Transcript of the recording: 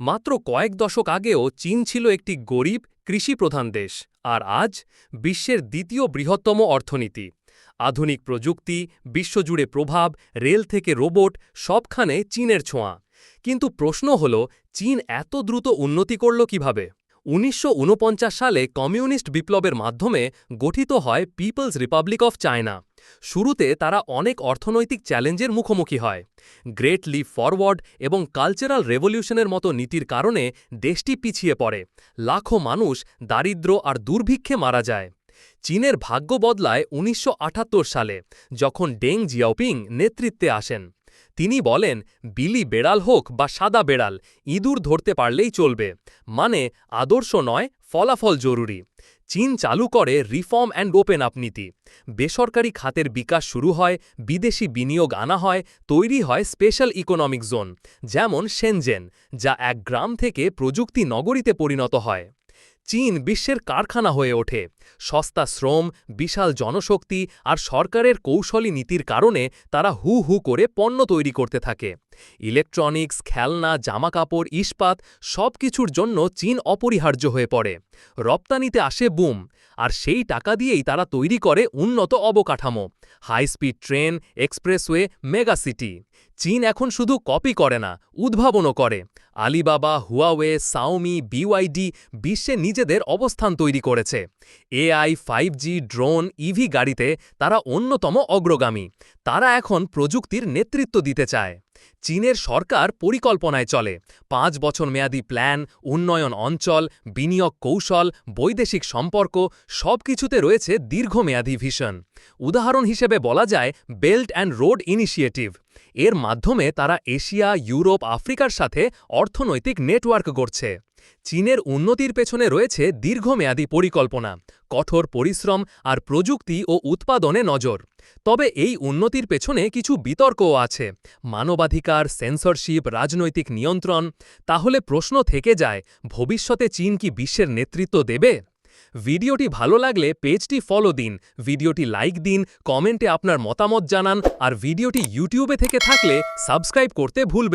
মাত্র কয়েক দশক আগেও চীন ছিল একটি গরিব কৃষিপ্রধান দেশ, আর আজ বিশ্বের দ্বিতীয় বৃহত্তম অর্থনীতি। আধুনিক প্রযুক্তি, বিশ্বজুড়ে প্রভাব, রেল থেকে রোবট, সবখানে চীনের ছোঁয়া। কিন্তু প্রশ্ন হল, চীন এত দ্রুত উন্নতি করল কীভাবে? উনিশশো ঊনপঞ্চাশ সালে কমিউনিস্ট বিপ্লবের মাধ্যমে গঠিত হয় পিপলস রিপাবলিক অফ চায়না। শুরুতে তারা অনেক অর্থনৈতিক চ্যালেঞ্জের মুখোমুখি হয়। গ্রেট লিপ ফরওয়ার্ড এবং কালচারাল রেভলিউশনের মতো নীতির কারণে দেশটি পিছিয়ে পড়ে। লাখো মানুষ দারিদ্র আর দুর্ভিক্ষে মারা যায়। চীনের ভাগ্য বদলায় উনিশশো আটাত্তর সালে, যখন ডেং জিয়াওপিং নেতৃত্বে আসেন। তিনি বলেন, বিলি বেড়াল হোক বা সাদা বেড়াল, ইঁদুর ধরতে পারলেই চলবে। মানে আদর্শ নয়, ফলাফল জরুরি। চীন চালু করে রিফর্ম অ্যান্ড ওপেন আপ নীতি। বেসরকারি খাতের বিকাশ শুরু হয়, বিদেশি বিনিয়োগ আনা হয়, তৈরি হয় স্পেশাল ইকোনমিক জোন, যেমন সেনজেন, যা এক গ্রাম থেকে প্রযুক্তি নগরীতে পরিণত হয়। চীন বিশ্বের কারখানা হয়ে ওঠে। সস্তা শ্রম, বিশাল জনশক্তি আর সরকারের কৌশলী নীতির কারণে তারা হু হু করে পণ্য তৈরি করতে থাকে। ইলেকট্রনিক্স, খেলনা, জামাকাপড়, ইস্পাত সব কিছুর জন্য চীন অপরিহার্য হয়ে পড়ে। রপ্তানিতে আসে বুম, আর সেই টাকা দিয়েই তারা তৈরি করে উন্নত অবকাঠামো high speed train, expressway megacity চীন এখন শুধু কপি করে না, উদ্ভাবনও করে। আলিবাবা, হুয়াওয়ে, সাওমি, বিওয়াইডি বিশ্বে নিজেদের অবস্থান তৈরি করেছে। AI, five G, drone, EV গাড়িতে তারা অন্যতম অগ্রগামী। তারা এখন প্রযুক্তির নেতৃত্ব দিতে চায়। চীনের সরকার পরিকল্পনায় চলে। পাঁচ বছর মেয়াদী প্ল্যান, উন্নয়ন অঞ্চল, বিনিয়োগ কৌশল, বৈদেশিক সম্পর্ক সব কিছুতে রয়েছে দীর্ঘমেয়াদী ভিশন। উদাহরণ হিসেবে বলা যায় বেল্ট অ্যান্ড রোড ইনিশিয়েটিভ। এর মাধ্যমে তারা এশিয়া, ইউরোপ, আফ্রিকার সাথে অর্থনৈতিক নেটওয়ার্ক গড়ছে। চীনের উন্নতির পেছনে রয়েছে দীর্ঘমেয়াদী পরিকল্পনা, কঠোর পরিশ্রম আর প্রযুক্তি ও উৎপাদনে নজর। তবে এই উন্নতির পেছনে কিছু বিতর্কও আছে। মানবাধিকার, সেন্সরশিপ, রাজনৈতিক নিয়ন্ত্রণ, তাহলে প্রশ্ন থেকে যায়, ভবিষ্যতে চীন কি বিশ্বের নেতৃত্ব দেবে? ভিডিওটি ভালো লাগলে পেজটি ফলো দিন, ভিডিওটি লাইক দিন, কমেন্টে আপনার মতামত জানান, আর ভিডিওটি ইউটিউবে থেকে থাকলে সাবস্ক্রাইব করতে ভুলবেন